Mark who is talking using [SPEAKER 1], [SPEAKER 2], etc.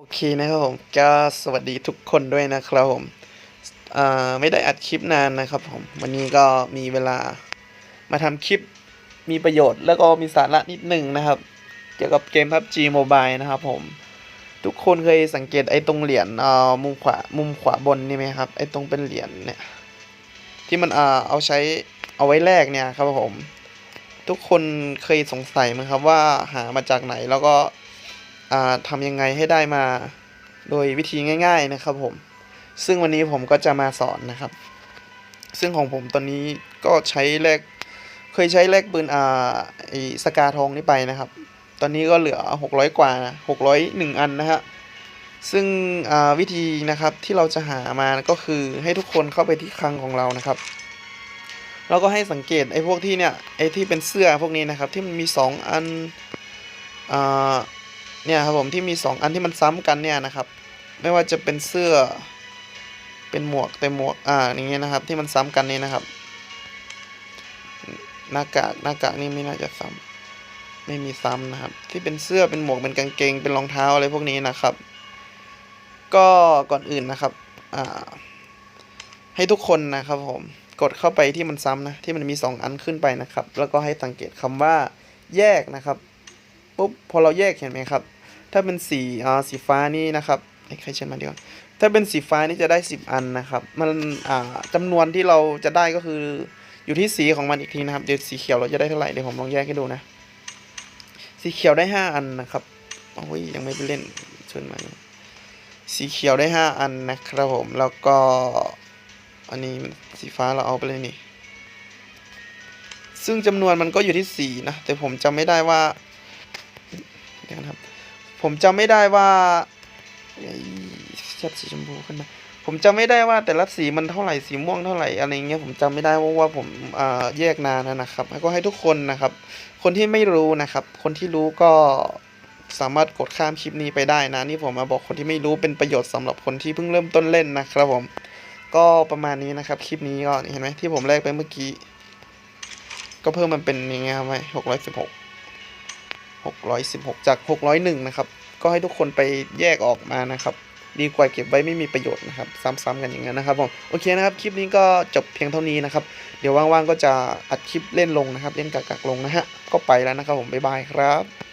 [SPEAKER 1] โอเคนะครับผมก็สวัสดีทุกคนด้วยนะครับผมไม่ได้อัดคลิปนานนะครับผมวันนี้ก็มีเวลามาทำคลิปมีประโยชน์แล้วก็มีสาระนิดหนึ่งนะครับ เกี่ยวกับเกม PUBG Mobile นะครับผมทุกคนเคยสังเกตไอ้ตรงเหรียญอ่ามุมขวามุมขวาบนนี่ไหมครับไอ้ตรงเป็นเหรียญเนี่ยที่มันอเอาใช้เอาไว้แลกเนี่ยครับผม ทุกคนเคยสงสัยไหมครับว่าหามาจากไหนแล้วก็ ทำยังไงให้ได้มาโดยวิธีง่าย ๆนะครับผม ซึ่งวันนี้ผมก็จะมาสอนนะครับ ซึ่งของผมตอนนี้ก็ใช้แลกเคยใช้แลกปืนอ่าไอสกาทองนี่ไปนะครับ ตอนนี้ก็เหลือ 600 กว่านะ601 อันนะฮะซึ่งวิธีนะครับที่เราจะหามาก็คือให้ทุกคนเข้าไปที่คลังของเรานะครับแล้วก็ให้สังเกตไอ้พวกที่เนี่ยไอ้ที่เป็นเสื้อพวกนี้นะครับที่มันมี 2 อันอ่า เนี่ยครับผมที่มีสองอันที่มันซ้ำกันเนี่ยนะครับ ไม่ว่าจะเป็นเสื้อเป็นหมวกแต่หมวกอ่าอย่างเงี้ยนะครับ ที่มันซ้ำกันนี่นะครับ หน้ากากหน้ากากนี่ไม่น่าจะซ้ำไม่มีซ้ำนะครับ ที่เป็นเสื้อเป็นหมวกเป็นกางเกงเป็นรองเท้าอะไรพวกนี้นะครับ ก็ก่อนอื่นนะครับอ่าให้ทุกคนนะครับผมกดเข้าไปที่มันซ้ำนะที่มันมีสองอันขึ้นไปนะครับ แล้วก็ให้สังเกตคำว่าแยกนะครับ ปุ๊บพอเราแยกเห็นไหมครับ ถ้าเป็นสีอ่าสีฟ้านี่นะครับให้ใครเช่นมาดีกว่าถ้าเป็นสีฟ้านี่จะได้ 10 อันนะครับ มันอ่าจำนวนที่เราจะได้ก็คืออยู่ที่สีของมันอีกทีนะครับเดี๋ยวสีเขียวเราจะได้เท่าไหร่เดี๋ยวผมลองแยกให้ดูนะ สีเขียวได้ 5 อันนะครับโอ้ยยังไม่ไปเล่นชวนมาสีเขียวได้ 5 อันนะครับผมแล้วก็อันนี้สีฟ้าเราเอาไปเลยนี่ซึ่งจำนวนมันก็อยู่ที่สีนะแต่ผมจำไม่ได้ว่า เดี๋ยวนะครับผมจำไม่ได้ว่าชัดสีชมพูขึ้นมาผมจำไม่ได้ว่าแต่ละสีมันเท่าไหร่สีม่วงเท่าไหร่อะไรเงี้ยผมจำไม่ได้เพราว่าผมอ่าแยกนานนะครับแล้วก็ให้ทุกคนนะครับ คนที่ไม่รู้นะครับ คนที่รู้ก็สามารถกดข้ามคลิปนี้ไปได้นะนี่ผมมาบอกคนที่ไม่รู้เป็นประโยชน์สำหรับคนที่เพิ่งเริ่มต้นเล่นนะครับผมก็ประมาณนี้นะครับคลิปนี้ก็เห็นไหมที่ผมแลกไปเมื่อกี้ ก็เพิ่มมันเป็นยังไงครับไหมหกร้อยสิบหก 616 จาก 601 นะครับ ก็ให้ทุกคนไปแยกออกมานะครับ ดีกว่าเก็บไว้ไม่มีประโยชน์นะครับ ซ้ำๆกันอย่างนั้นนะครับผม โอเคนะครับ คลิปนี้ก็จบเพียงเท่านี้นะครับ เดี๋ยวว่างๆก็จะอัดคลิปเล่นลงนะครับ เล่นกักๆลงนะฮะ ก็ไปแล้วนะครับผม บ๊ายบายครับ